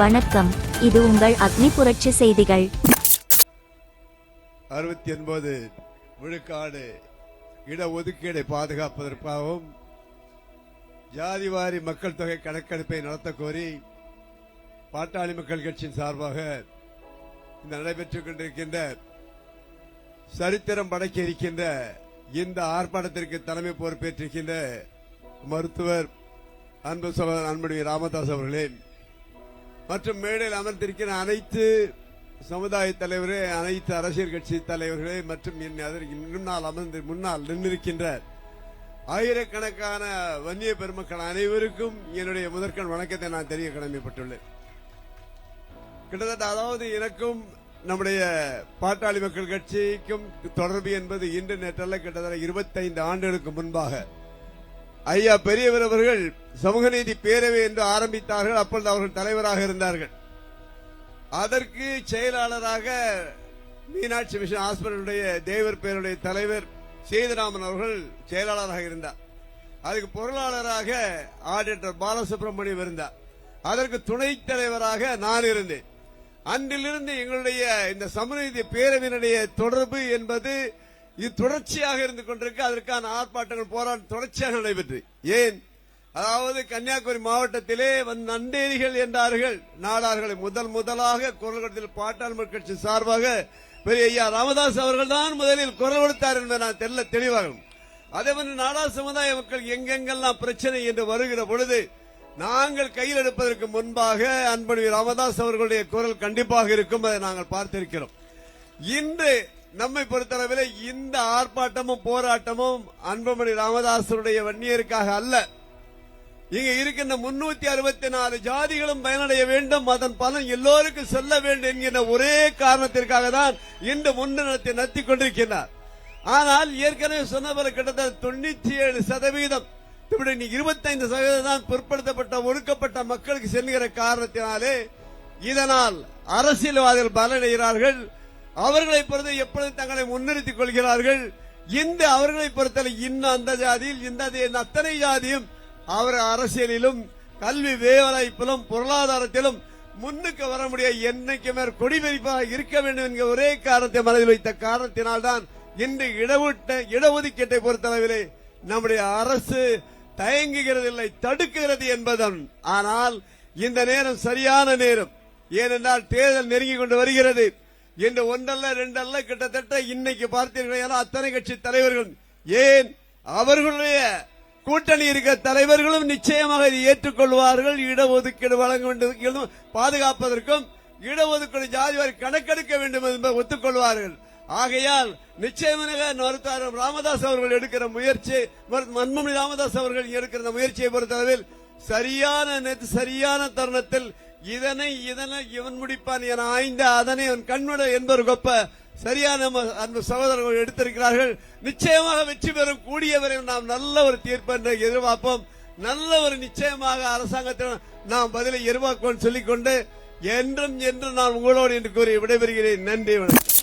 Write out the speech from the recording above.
வணக்கம். இது உங்கள் அக்னி புரட்சி செய்திகள். அறுபத்தி ஒன்பது விழுக்காடு இடஒதுக்கீடை பாதுகாப்பதற்காகவும் ஜாதிவாரி மக்கள் தொகை கணக்கெடுப்பை நடத்த கோரி பாட்டாளி மக்கள் கட்சியின் சார்பாக இந்த நடைபெற்றுக் கொண்டிருக்கின்ற சரித்திரம் படைக்க இருக்கின்ற இந்த ஆர்ப்பாட்டத்திற்கு தலைமை பொறுப்பேற்றிருக்கின்ற மருத்துவர் அன்பு சகோதரர் அன்புடைய ராமதாஸ் அவர்களே மற்றும் மேடையில் அமர்ந்திருக்கிற அனைத்து சமுதாய தலைவரே அனைத்து அரசியல் கட்சி தலைவர்களே மற்றும் என் அதற்கு முன்னால் அமர்ந்து முன்னால் நின்றிருக்கின்ற ஆயிரக்கணக்கான வன்னிய பெருமக்கள் அனைவருக்கும் என்னுடைய முதற்கண் வணக்கத்தை நான் தெரிய கடமைப்பட்டுள்ளேன். கிட்டத்தட்ட அதாவது எனக்கும் நம்முடைய பாட்டாளி மக்கள் கட்சிக்கும் தொடர்பு என்பது இன்று நேற்றல்ல கிட்டத்தட்ட இருபத்தைந்து ஆண்டுகளுக்கு முன்பாக ஐயா பெரியவர் அவர்கள் சமூக நீதி பேரவை என்று ஆரம்பித்தார்கள் அப்பொழுது அவர்கள் தலைவராக இருந்தார்கள். அதற்கு செயலாளராக மீனாட்சி மிஷன் ஹாஸ்பிட்டலுடைய தேவர் பேருடைய தலைவர் சேதுராமன் அவர்கள் செயலாளராக இருந்தார். அதுக்கு பொருளாளராக ஆடிட்டர் பாலசுப்ரமணியம் இருந்தார். அதற்கு துணைத் தலைவராக நான் இருந்தேன். அன்றிலிருந்து எங்களுடைய இந்த சமூக பேரவையினுடைய தொடர்பு என்பது இது தொடர்ச்சியாக இருந்து கொண்டிருக்கு. அதற்கான ஆர்ப்பாட்டங்கள் போராட்டம் தொடர்ச்சியாக நடைபெற்று. ஏன்? அதாவது கன்னியாகுமரி மாவட்டத்திலே வந்து நண்டேரிகள் என்றார்கள். நாடார்களை முதல் முதலாக குரல் கொடுத்தில் பாட்டாளர் கட்சி சார்பாக பெரிய ஐயா ராமதாஸ் அவர்கள் தான் முதலில் குரல் கொடுத்தார் என்பதை நான் தெரியல தெளிவாகும். அதே மாதிரி நாடா சமுதாய மக்கள் எங்கெங்கெல்லாம் பிரச்சனை என்று வருகிற பொழுது நாங்கள் கையில் எடுப்பதற்கு முன்பாக அன்பனி ராமதாஸ் அவர்களுடைய குரல் கண்டிப்பாக இருக்கும் அதை நாங்கள் பார்த்திருக்கிறோம். இன்று நம்மை பொறுத்தளவில் இந்த ஆர்ப்பாட்டமும் போராட்டமும் அன்புமணி ராமதாசருடைய வன்னியருக்காக அல்ல. இங்க இருக்கின்ற முன்னூத்தி அறுபத்தி நாலு ஜாதிகளும் பயனடைய வேண்டும் அதன் பலன் எல்லோருக்கும் செல்ல வேண்டும் என்கிற ஒரே காரணத்திற்காக தான் இன்று முன்னணத்தை நடத்தி கொண்டிருக்கிறார் ஆனால் ஏற்கனவே சொன்னவர் கிட்டத்தட்ட தொண்ணூத்தி ஏழு சதவீதம் இப்படி இருபத்தைந்து சதவீதம் தான் பிற்படுத்தப்பட்ட ஒடுக்கப்பட்ட மக்களுக்கு செல்கிற காரணத்தினாலே இதனால் அரசியல்வாதிகள் பலனடைகிறார்கள். அவர்களை பொறுத்து எப்பொழுது தங்களை முன்னிறுத்திக் கொள்கிறார்கள். இந்த அவர்களை பொறுத்தவரை இன்னும் அந்த ஜாதியில் இந்த அத்தனை ஜாதியும் அவர் அரசியலிலும் கல்வி வேலைப்பிலும் பொருளாதாரத்திலும் முன்னுக்கு வர முடிய என்னைக்குமே கொடிவெறிப்பாக இருக்க வேண்டும் என்கிற ஒரே காரணத்தை மனதில் வைத்த காரணத்தினால்தான் இன்று இடஒட்ட இடஒதுக்கீட்டை பொறுத்தளவிலே நம்முடைய அரசு தயங்குகிறது இல்லை தடுக்குகிறது என்பதன் ஆனால் இந்த நேரம் சரியான நேரம். ஏனென்றால் தேர்தல் நெருங்கி கொண்டு வருகிறது. இன்று ஒன்றல்ல ரெண்டல்ல கிட்டத்தட்ட இன்னைக்கு பார்த்தீர்கள் அத்தனை கட்சி தலைவர்கள் ஏன் அவர்களுடைய கூட்டணி இருக்க தலைவர்களும் நிச்சயமாக இதை ஏற்றுக்கொள்வார்கள் இடஒதுக்கீடு வழங்க வேண்டும் பாதுகாப்பதற்கும் இடஒதுக்கீடு ஜாதிவாரி கணக்கெடுக்க வேண்டும் என்பதை ஒத்துக்கொள்வார்கள். ஆகையால் நிச்சயமாக மருத்துவர் ராமதாஸ் அவர்கள் எடுக்கிற முயற்சி மன்மொழி ராமதாஸ் அவர்கள் எடுக்கிற முயற்சியை பொறுத்தளவில் சரியான சரியான தருணத்தில் இதனை இதனை இவன் முடிப்பான் என ஆய்ந்த அதனை அவன் கண்விட என்பவர் கொப்ப சரியான அந்த அன்பு சகோதரர்கள் எடுத்திருக்கிறார்கள். நிச்சயமாக வெற்றி பெறும் கூடியவரை நாம் நல்ல ஒரு தீர்ப்பு எதிர்பார்ப்போம். நல்ல ஒரு நிச்சயமாக அரசாங்கத்தில் நாம் பதிலை எதிர்பார்ப்போம் சொல்லிக்கொண்டு என்றும் என்றும் நான் உங்களோடு என்று கூறி விடைபெறுகிறேன். நன்றி வணக்கம்.